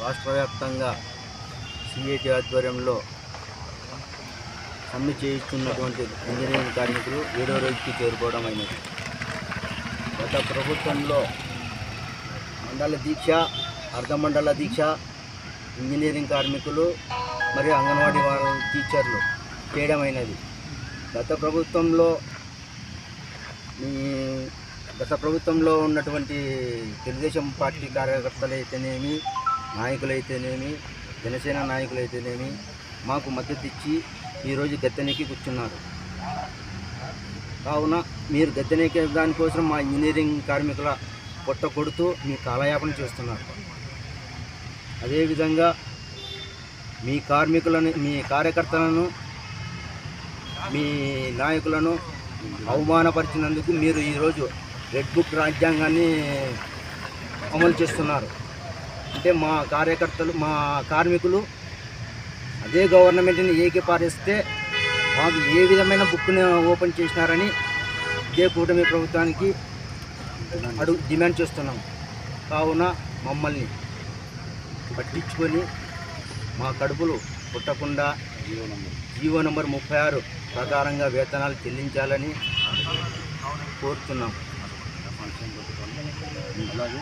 రాష్ట్ర వ్యాప్తంగా సిఐటి ఆధ్వర్యంలో సమ్మె చేయిస్తున్నటువంటి ఇంజనీరింగ్ కార్మికులు ఏడో రోజుకి చేరుకోవడం అయినది. గత ప్రభుత్వంలో మండల దీక్ష అర్ధమండల దీక్ష ఇంజనీరింగ్ కార్మికులు మరియు అంగన్వాడీ వాళ్ళ టీచర్లు చేయడమైనది గత ప్రభుత్వంలో ఈ గత ప్రభుత్వంలో ఉన్నటువంటి తెలుగుదేశం పార్టీ కార్యకర్తలు అయితేనేమి నాయకులైతేనేమి జనసేన నాయకులైతేనేమి మాకు మద్దతు ఇచ్చి ఈరోజు గద్దెనెక్కి కూర్చున్నారు. కావున మీరు గద్దెనెక్కే దానికోసం మా ఇంజనీరింగ్ కార్మికుల పొట్ట కొడుతూ మీ కాలయాపన చేస్తున్నారు. అదేవిధంగా మీ కార్మికులను మీ కార్యకర్తలను మీ నాయకులను అవమానపరిచినందుకు మీరు ఈరోజు రెడ్ బుక్ రాజ్యాంగాన్ని అమలు చేస్తున్నారు. అంటే మా కార్యకర్తలు మా కార్మికులు అదే గవర్నమెంట్ని ఏకీపారిస్తే మాకు ఏ విధమైన బుక్ని ఓపెన్ చేసినారని ఇదే కూటమి ప్రభుత్వానికి అడుగు డిమాండ్ చేస్తున్నాం. కావున మమ్మల్ని పట్టించుకొని మా కడుపులు పుట్టకుండా జీవో నంబర్ ముప్పై ఆరు ప్రకారంగా వేతనాలు చెల్లించాలని కోరుతున్నాం. అలాగే